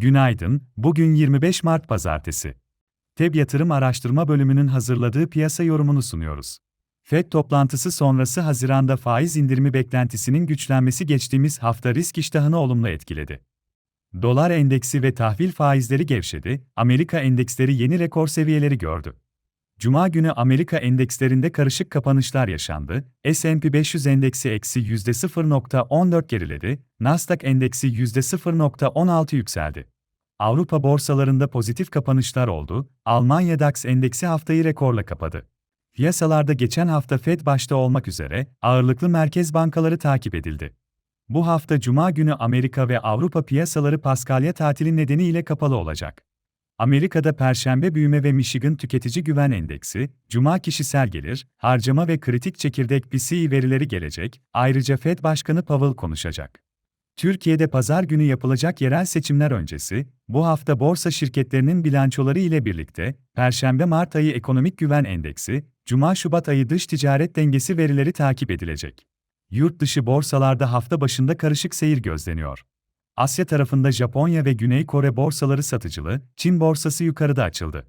Günaydın, bugün 25 Mart Pazartesi. TEB Yatırım Araştırma Bölümünün hazırladığı piyasa yorumunu sunuyoruz. FED toplantısı sonrası Haziran'da faiz indirimi beklentisinin güçlenmesi geçtiğimiz hafta risk iştahını olumlu etkiledi. Dolar endeksi ve tahvil faizleri gevşedi, Amerika endeksleri yeni rekor seviyeleri gördü. Cuma günü Amerika endekslerinde karışık kapanışlar yaşandı. S&P 500 endeksi eksi %0.14 geriledi, Nasdaq endeksi %0.16 yükseldi. Avrupa borsalarında pozitif kapanışlar oldu. Almanya DAX endeksi haftayı rekorla kapadı. Piyasalarda geçen hafta Fed başta olmak üzere ağırlıklı merkez bankaları takip edildi. Bu hafta Cuma günü Amerika ve Avrupa piyasaları Paskalya tatili nedeniyle kapalı olacak. Amerika'da Perşembe büyüme ve Michigan tüketici güven endeksi, Cuma kişisel gelir, harcama ve kritik çekirdek PCE verileri gelecek, ayrıca Fed Başkanı Powell konuşacak. Türkiye'de pazar günü yapılacak yerel seçimler öncesi, bu hafta borsa şirketlerinin bilançoları ile birlikte, Perşembe Mart ayı ekonomik güven endeksi, Cuma Şubat ayı dış ticaret dengesi verileri takip edilecek. Yurt dışı borsalarda hafta başında karışık seyir gözleniyor. Asya tarafında Japonya ve Güney Kore borsaları satıcılı, Çin borsası yukarıda açıldı.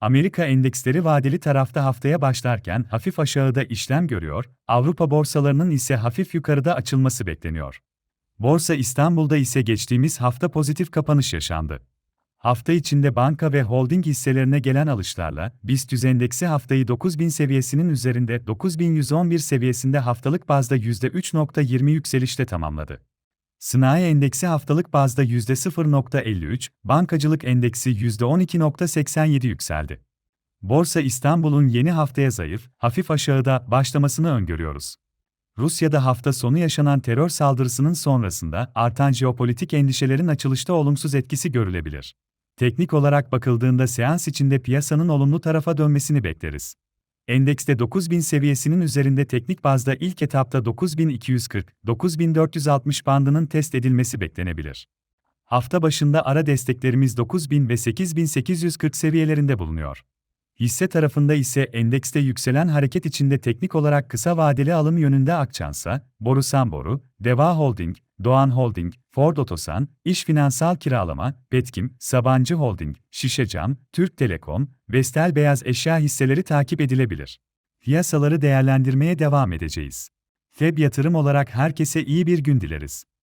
Amerika endeksleri vadeli tarafta haftaya başlarken hafif aşağıda işlem görüyor, Avrupa borsalarının ise hafif yukarıda açılması bekleniyor. Borsa İstanbul'da ise geçtiğimiz hafta pozitif kapanış yaşandı. Hafta içinde banka ve holding hisselerine gelen alışlarla, BIST endeksi haftayı 9000 seviyesinin üzerinde 9111 seviyesinde haftalık bazda %3.20 yükselişle tamamladı. Sanayi endeksi haftalık bazda %0.53, bankacılık endeksi %12.87 yükseldi. Borsa İstanbul'un yeni haftaya zayıf, hafif aşağıda başlamasını öngörüyoruz. Rusya'da hafta sonu yaşanan terör saldırısının sonrasında artan jeopolitik endişelerin açılışta olumsuz etkisi görülebilir. Teknik olarak bakıldığında seans içinde piyasanın olumlu tarafa dönmesini bekleriz. Endekste 9000 seviyesinin üzerinde teknik bazda ilk etapta 9240-9460 bandının test edilmesi beklenebilir. Hafta başında ara desteklerimiz 9000 ve 8840 seviyelerinde bulunuyor. Hisse tarafında ise endekste yükselen hareket içinde teknik olarak kısa vadeli alım yönünde Akçansa, Borusan Boru, Deva Holding, Doğan Holding, Ford Otosan, İş Finansal Kiralama, Petkim, Sabancı Holding, Şişecam, Türk Telekom, Vestel Beyaz Eşya hisseleri takip edilebilir. Piyasaları değerlendirmeye devam edeceğiz. FEB yatırım olarak herkese iyi bir gün dileriz.